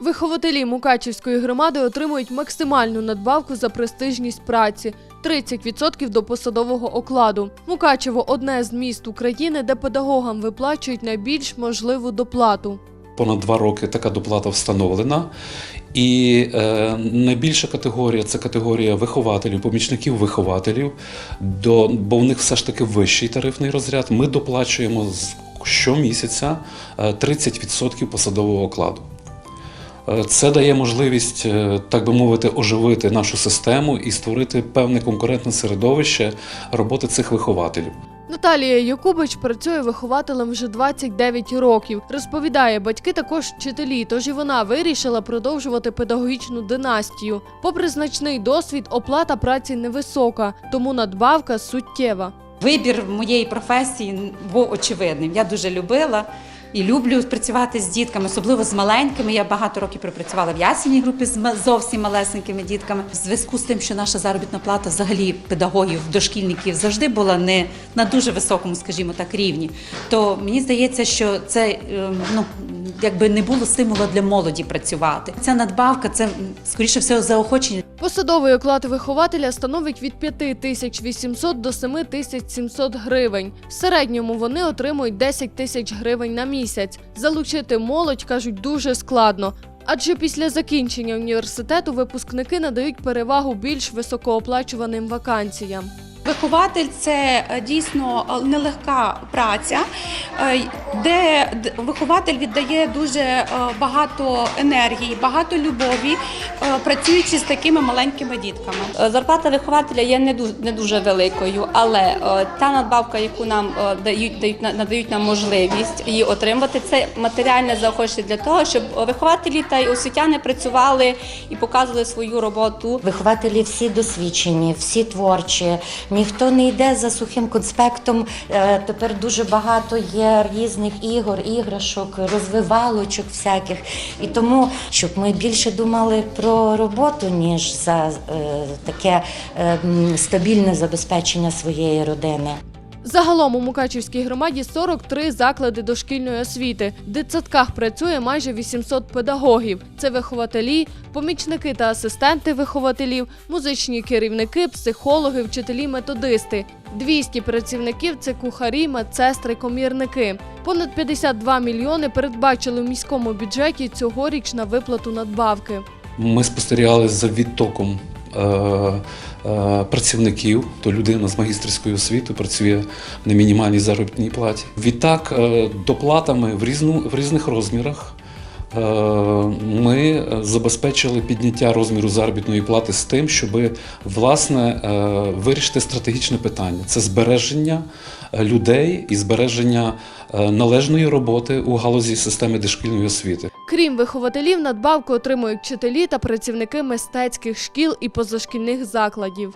Вихователі Мукачівської громади отримують максимальну надбавку за престижність праці 30% до посадового окладу. Мукачево одне з міст України, де педагогам виплачують найбільш можливу доплату. Понад два роки така доплата встановлена. І е, найбільша категорія це категорія вихователів, помічників вихователів, до, бо в них все ж таки вищий тарифний розряд. Ми доплачуємо з- щомісяця е, 30% посадового окладу. Е, Це дає можливість, е, так би мовити, оживити нашу систему і створити певне конкурентне середовище роботи цих вихователів. Наталія Якубич працює вихователем вже 29 років. Розповідає, батьки також вчителі, тож і вона вирішила продовжувати педагогічну династію. Попри значний досвід, оплата праці невисока, тому надбавка суттєва. Вибір моєї професії був очевидним. Я дуже любила і люблю працювати з дітками, особливо з маленькими. Я багато років пропрацювала в ясеній групі з зовсім малесенькими дітками. В зв'язку з тим, що наша заробітна плата взагалі педагогів, дошкільників завжди була не на дуже високому, скажімо так, рівні. То мені здається, що це ем, ну якби не було стимулу для молоді працювати. Ця надбавка це скоріше всього заохочення. Посадовий оклад вихователя становить від 5800 до 7700 гривень. В середньому вони отримують 10 тисяч гривень на місяць. Залучити молодь кажуть дуже складно. Адже після закінчення університету випускники надають перевагу більш високооплачуваним вакансіям. Вихователь це е, дійсно е, нелегка праця, е, де вихователь віддає дуже багато енергії, багато любові, працюючи з такими маленькими дітками. Зарплата вихователя є не дуже, не дуже великою, але та надбавка, яку нам дають, дають надають нам можливість її отримати, це матеріальне заохочення для того, щоб вихователі та й освітяни працювали і показували свою роботу Вихователі всі досвідчені, всі творчі. Ніхто не йде за сухим конспектом. Е, Тепер дуже багато є різних ігор, іграшок, розвивалочок всяких. І тому, щоб ми більше думали про роботу, ніж за е, таке е, стабільне забезпечення своєї родини. Загалом у Мукачівській громаді 43 заклади дошкільної освіти. В дитсадках працює майже 800 педагогів. Це вихователі, помічники та асистенти вихователів, музичні керівники, психологи, вчителі, методисти. 200 працівників це кухарі, медсестри, комірники. Понад 52 мільйони передбачили в міському бюджеті цьогоріч на виплату надбавки. Ми спостерігали за відтоком працівників, то людина з магістерською освітою працює на мінімальній заробітній платі. Відтак, е, доплатами в, різну, в різних розмірах. е, Ми е, забезпечили підняття розміру заробітної плати з тим, щоб власне е, вирішити стратегічне питання: це збереження е, людей і збереження е, належної роботи у галузі системи дошкільної освіти. Крім вихователів, надбавку отримують вчителі та працівники мистецьких шкіл і позашкільних закладів.